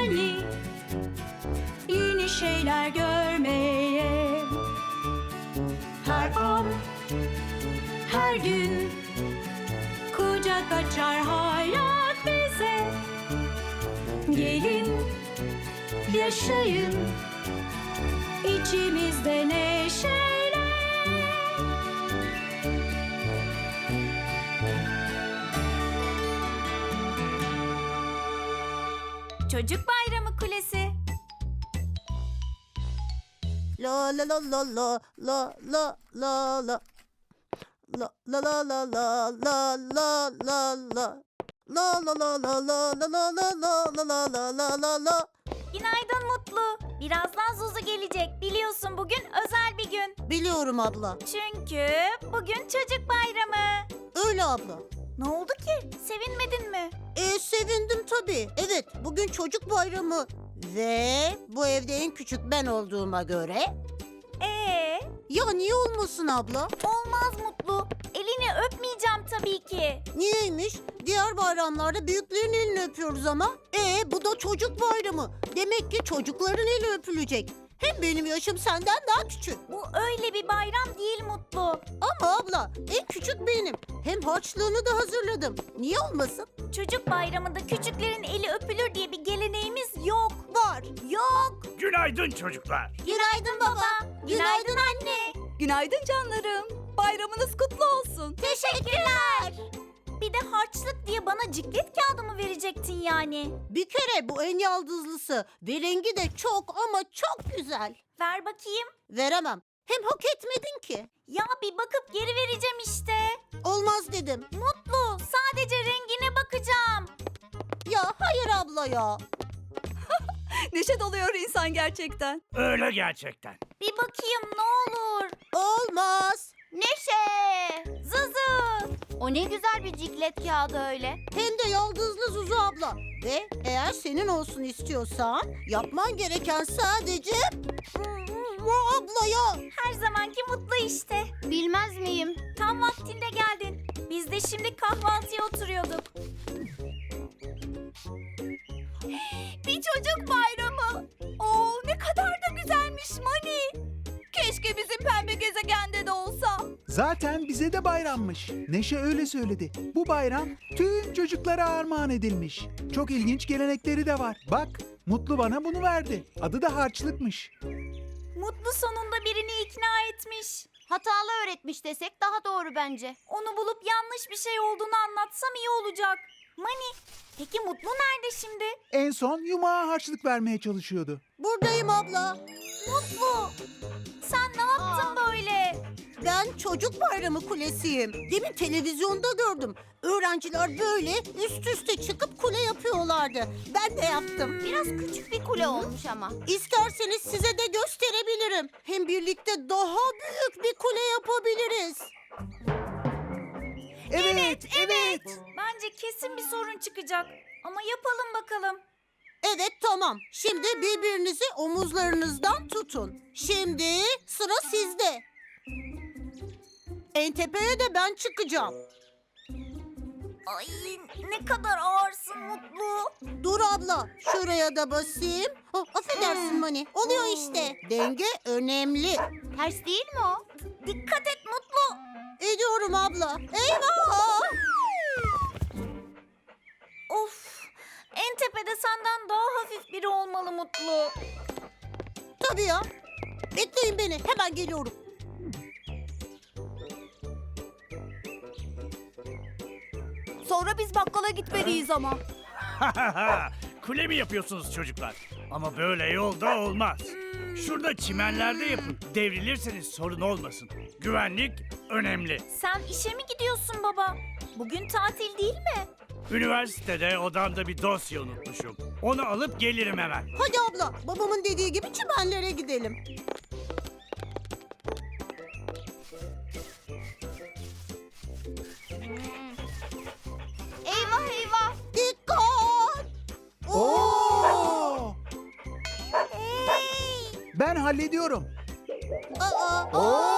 Mani Yeni şeyler görmeye. Her an Her gün Kucak açar hayat bize. Gelin Yaşayın İçimizde neşeyle Çocuk Bayramı Kulesi La la la la la la la la la La la la la la la la la la La la la la la la la la la la la la la la Günaydın Mutlu. Birazdan Zuzu gelecek. Biliyorsun bugün özel bir gün. Biliyorum abla. Çünkü bugün çocuk bayramı. Öyle abla. Ne oldu ki? Sevinmedin mi? E sevindim tabii. Evet bugün çocuk bayramı. Ve bu evde en küçük ben olduğuma göre. Ee, Ya niye olmasın abla? olmaz Mutlu. Elini öpmeyeceğim tabii ki. Niyeymiş? Diğer bayramlarda büyüklerin elini öpüyoruz ama. E bu da çocuk bayramı. Demek ki çocukların eli öpülecek. Hem benim yaşım senden daha küçük. Bu öyle bir bayram değil Mutlu. Ama abla en küçük benim. Hem harçlığını da hazırladım. Niye olmasın? Çocuk bayramında küçüklerin eli öpülür diye bir geleneğimiz yok. Var. Yok. Günaydın çocuklar. Günaydın baba. Günaydın anne. Günaydın canlarım. Bayramınız kutlu olsun. Teşekkürler. Bir de harçlık diye bana ciklet kağıdı mı verecektin yani? Bir kere bu en yaldızlısı ve rengi de çok ama çok güzel. Ver bakayım. Veremem. Hem hak etmedin ki. Ya bir bakıp geri vereceğim işte. Olmaz dedim. Mutlu, sadece rengine bakacağım. Ya hayır abla ya. Neşe doluyor insan gerçekten. Öyle gerçekten. Bir bakayım ne olur. Olmaz. Neşe! O ne güzel bir ciklet kağıdı öyle. Hem de yaldızlı Zuzu abla. Ve eğer senin olsun istiyorsan yapman gereken sadece bu abla ya. Her zamanki mutlu işte. Bilmez miyim? Tam vaktinde geldin. Biz de şimdi kahvaltıya oturuyorduk. Bir çocuk bayramı. Zaten bize de bayrammış. Neşe öyle söyledi. Bu bayram tüm çocuklara armağan edilmiş. Çok ilginç gelenekleri de var. Bak, Mutlu bana bunu verdi. Adı da harçlıkmış. Mutlu sonunda birini ikna etmiş. Hatalı öğretmiş desek daha doğru bence. Onu bulup yanlış bir şey olduğunu anlatsam iyi olacak. Mani, peki Mutlu nerede şimdi? En son yumağa harçlık vermeye çalışıyordu. Buradayım abla. Mutlu, sen ne yaptın böyle? Ben çocuk bayramı kulesiyim. Demin televizyonda gördüm. Öğrenciler böyle üst üste çıkıp kule yapıyorlardı. Ben de yaptım. Biraz küçük bir kule olmuş ama. İsterseniz size de gösterebilirim. Hem birlikte daha büyük bir kule yapabiliriz. Evet, evet. Bence kesin bir sorun çıkacak. Ama yapalım bakalım. Evet tamam. Şimdi birbirinizi omuzlarınızdan tutun. Şimdi sıra sizde. En tepeye de ben çıkacağım. Ay ne kadar ağırsın Mutlu. Dur abla, şuraya da basayım. Oh, affedersin Mani. Oluyor işte. Denge önemli. Ters değil mi o? Dikkat et Mutlu. Ediyorum abla. Eyvah! Of. En tepede senden daha hafif biri olmalı Mutlu. Tabii ya. Bekleyin beni. Hemen geliyorum. Sonra biz bakkala gitmeliyiz ama. Kule mi yapıyorsunuz çocuklar? Ama böyle yolda olmaz. Şurada çimenlerde yapın. Devrilirseniz sorun olmasın. Güvenlik önemli. Sen işe mi gidiyorsun baba? Bugün tatil değil mi? Üniversitede odamda bir dosya unutmuşum. Onu alıp gelirim hemen. Hadi abla, babamın dediği gibi çimenlere gidelim. Hallediyorum. Aa! Aa!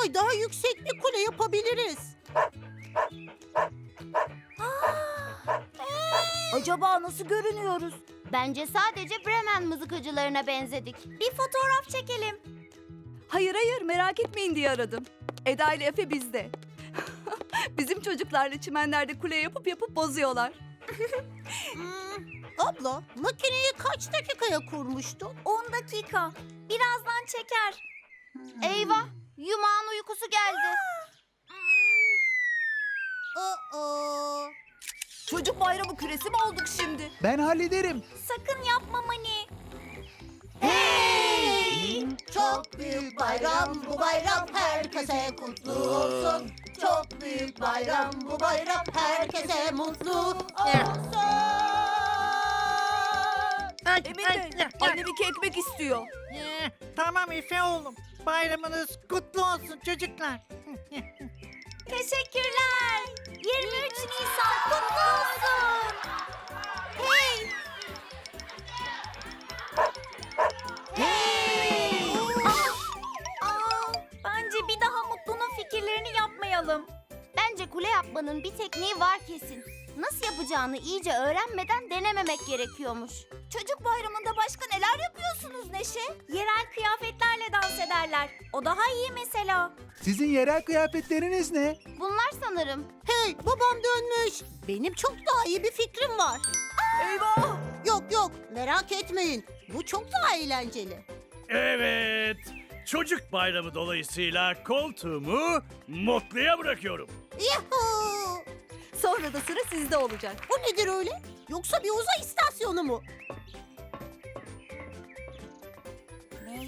Aslında daha yüksek bir kule yapabiliriz. Acaba nasıl görünüyoruz? Bence sadece Bremen mızıkacılarına benzedik. Bir fotoğraf çekelim. Hayır hayır merak etmeyin diye aradım. Eda ile Efe bizde. Bizim çocuklarla çimenlerde kule yapıp yapıp bozuyorlar. Abla makineyi kaç dakikaya kurmuştun? 10 dakika. Birazdan çeker. Eyvah! Yumağın uykusu geldi. Aa, Çocuk bayramı küresi mi olduk şimdi? Ben hallederim. Sakın yapma Mani. Hey! Çok büyük bayram bu bayram herkese kutlu olsun. Çok büyük bayram bu bayram herkese mutlu olsun. Emin Bey, annem iki ekmek istiyor. Ee, tamam Efe oğlum. Bayramınız kutlu olsun çocuklar. Teşekkürler. 23 Nisan kutlu olsun. Hey! Hey! Aa, aa, bence bir daha Mutlu'nun fikirlerini yapmayalım. Bence kule yapmanın bir tekniği var kesin. Nasıl yapacağını iyice öğrenmeden denememek gerekiyormuş. Çocuk bayramında başka neler yapıyorsunuz Neşe? Yerel kıyafetlerle dans ederler. O daha iyi mesela. Sizin yerel kıyafetleriniz ne? Bunlar sanırım. Hey babam dönmüş. Benim çok daha iyi bir fikrim var. Eyvah! Yok yok merak etmeyin. Bu çok daha eğlenceli. Evet. Çocuk bayramı dolayısıyla koltuğumu Mutlu'ya bırakıyorum. Yahoo! Sonra da sıra sizde olacak. Bu nedir öyle? Yoksa bir uzay istasyonu mu?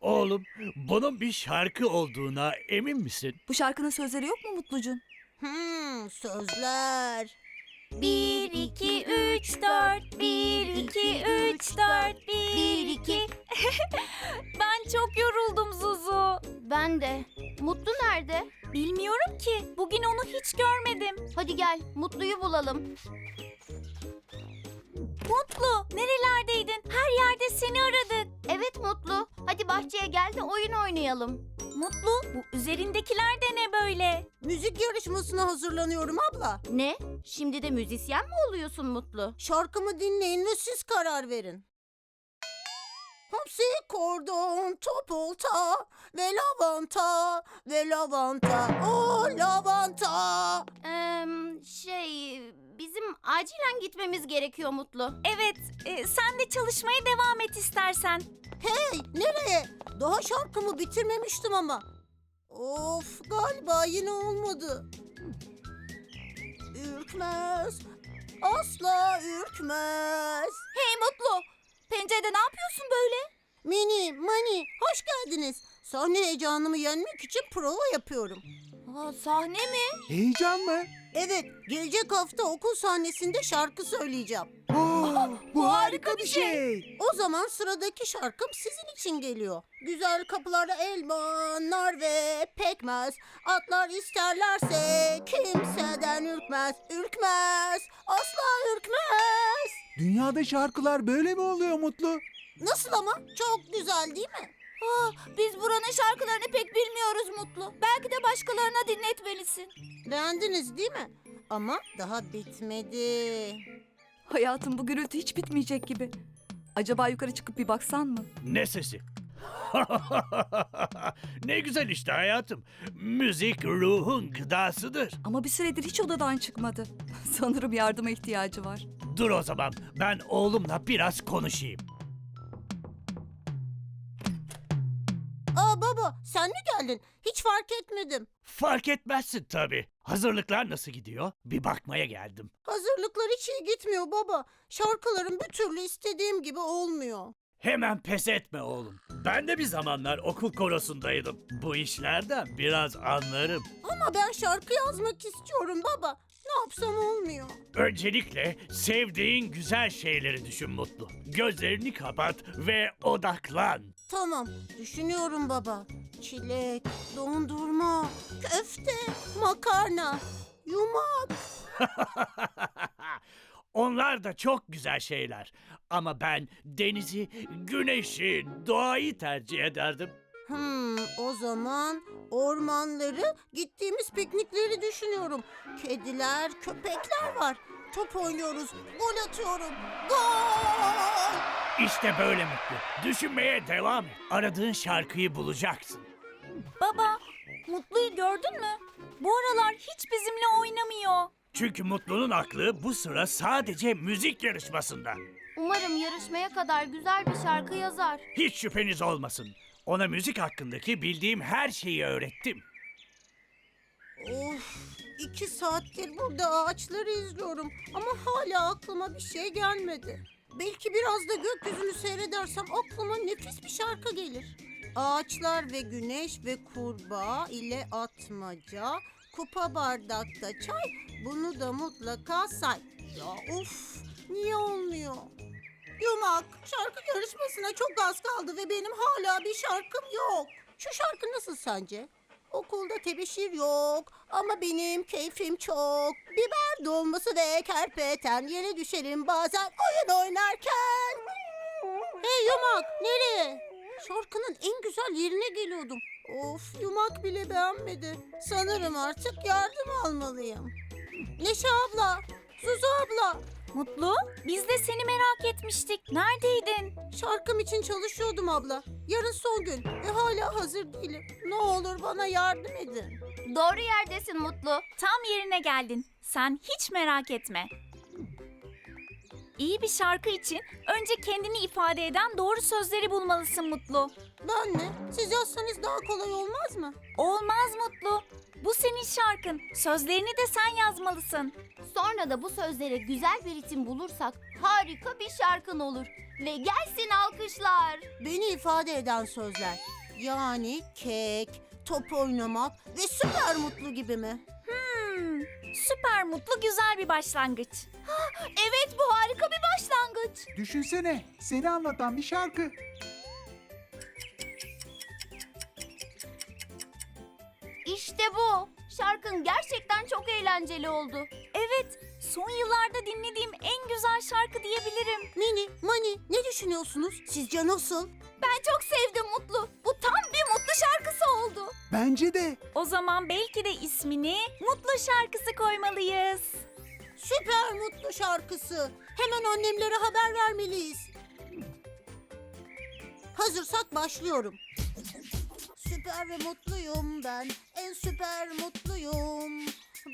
oğlum bunun bir şarkı olduğuna emin misin? Bu şarkının sözleri yok mu Mutlucum? Hmm, sözler. 1 2 3 4 1 2 3 4 1 2 Ben çok yoruldum Zuzu. Ben de. Mutlu nerede? Bilmiyorum ki. Bugün onu hiç görmedim. Hadi gel Mutlu'yu bulalım. Oyun oynayalım. Mutlu, bu üzerindekiler de ne böyle? Müzik yarışmasına hazırlanıyorum abla. Ne? Şimdi de müzisyen mi oluyorsun Mutlu? Şarkımı dinleyin ve siz karar verin. Hapsi kordon, topulta ve lavanta ve lavanta, o lavanta. Eee şey bizim acilen gitmemiz gerekiyor Mutlu. Evet e, sen de çalışmaya devam et istersen. Hey, nereye? Daha şarkımı bitirmemiştim ama. Of, galiba yine olmadı. Ürkmez, asla ürkmez. Pencerede ne yapıyorsun böyle? Mini, Mani, hoş geldiniz. Sahne heyecanımı yenmek için prova yapıyorum. Aa, sahne mi? Heyecan mı? Evet, gelecek hafta okul sahnesinde şarkı söyleyeceğim. Oo, bu harika bir şey. O zaman sıradaki şarkım sizin için geliyor. Güzel kapılarda elma, nar ve pekmez. Atlar isterlerse kimseden ürkmez. Ürkmez, asla ürkmez. Dünyada şarkılar böyle mi oluyor Mutlu? Nasıl ama? Çok güzel değil mi? Aa, biz buranın şarkılarını pek bilmiyoruz Mutlu. Belki de başkalarına dinletmelisin. Beğendiniz değil mi? Ama daha bitmedi. Hayatım bu gürültü hiç bitmeyecek gibi. Acaba yukarı çıkıp bir baksan mı? Ne sesi? ne güzel işte hayatım. Müzik ruhun gıdasıdır. Ama bir süredir hiç odadan çıkmadı. Sanırım yardıma ihtiyacı var. Dur o zaman ben oğlumla biraz konuşayım. Aa baba sen mi geldin? Hiç fark etmedim. Fark etmezsin tabii. Hazırlıklar nasıl gidiyor? Bir bakmaya geldim. Hazırlıklar hiç iyi gitmiyor baba. Şarkılarım bir türlü istediğim gibi olmuyor. Hemen pes etme oğlum. Ben de bir zamanlar okul korosundaydım. Bu işlerden biraz anlarım. Ama ben şarkı yazmak istiyorum baba. Ne yapsam olmuyor. Öncelikle sevdiğin güzel şeyleri düşün Mutlu. Gözlerini kapat ve odaklan. Tamam, düşünüyorum baba. Çilek, dondurma, köfte, makarna, yumak. Onlar da çok güzel şeyler. Ama ben denizi, güneşi, doğayı tercih ederdim. Hmm, o zaman ormanları, gittiğimiz piknikleri düşünüyorum. Kediler, köpekler var. Top oynuyoruz, gol atıyorum. Gol! İşte böyle Mutlu. Düşünmeye devam et. Aradığın şarkıyı bulacaksın. Baba, Mutlu'yu gördün mü? Bu aralar hiç bizimle oynamıyor. Çünkü Mutlu'nun aklı bu sıra sadece müzik yarışmasında. Umarım yarışmaya kadar güzel bir şarkı yazar. Hiç şüpheniz olmasın. Ona müzik hakkındaki bildiğim her şeyi öğrettim. Of, iki saattir burada ağaçları izliyorum. Ama hala aklıma bir şey gelmedi. Belki biraz da gökyüzünü seyredersem aklıma nefis bir şarkı gelir. Ağaçlar ve güneş ve kurbağa ile atmaca, kupa bardakta çay, bunu da mutlaka say. Ya of, niye olmuyor? Yumak, şarkı yarışmasına çok az kaldı ve benim hala bir şarkım yok. Şu şarkı nasıl sence? Okulda tebeşir yok ama benim keyfim çok. Biber dolması ve kerpeten yere düşerim bazen oyun oynarken. Hey Yumak nereye? Şarkının en güzel yerine geliyordum. Of Yumak bile beğenmedi. Sanırım artık yardım almalıyım. Neşe abla, Zuzu abla. Mutlu, biz de seni merak etmiştik. Neredeydin? Şarkım için çalışıyordum abla. Yarın son gün ve hala hazır değilim. Ne olur bana yardım edin. Doğru yerdesin Mutlu. Tam yerine geldin. Sen hiç merak etme. İyi bir şarkı için önce kendini ifade eden doğru sözleri bulmalısın Mutlu. Ben mi? Siz yazsanız daha kolay olmaz mı? Olmaz Mutlu. Bu senin şarkın. Sözlerini de sen yazmalısın. Sonra da bu sözlere güzel bir ritim bulursak harika bir şarkın olur. Ve gelsin alkışlar. Beni ifade eden sözler. Yani kek, top oynamak ve süper mutlu gibi mi? Hmm, süper mutlu güzel bir başlangıç. evet bu harika bir başlangıç. Düşünsene, seni anlatan bir şarkı. İşte bu. Şarkın gerçekten çok eğlenceli oldu. Evet, son yıllarda dinlediğim en güzel şarkı diyebilirim. Mini, Mani ne düşünüyorsunuz? Sizce nasıl? Ben çok sevdim Mutlu. Bu tam bir mutlu şarkısı oldu. Bence de. O zaman belki de ismini Mutlu şarkısı koymalıyız. Süper mutlu şarkısı. Hemen annemlere haber vermeliyiz. Hazırsak başlıyorum. Süper mutluyum ben. En süper mutluyum.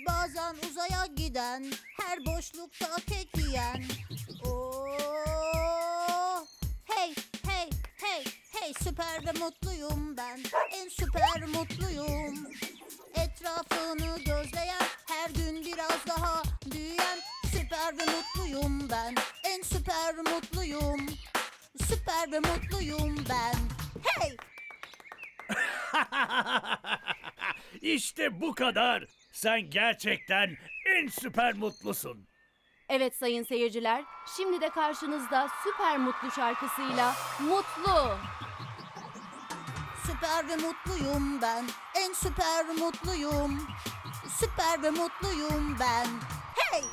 Bazen uzaya giden, her boşlukta kek yiyen. Oo! Hey, hey, hey, hey süper ve mutluyum ben. En süper mutluyum. Etrafını gözleyen, her gün biraz daha büyüyen süper ve mutluyum ben. En süper mutluyum. Süper ve mutluyum ben. İşte bu kadar. Sen gerçekten en süper mutlusun. Evet sayın seyirciler, şimdi de karşınızda süper mutlu şarkısıyla Mutlu. Süper ve mutluyum ben. En süper mutluyum. Süper ve mutluyum ben. Hey!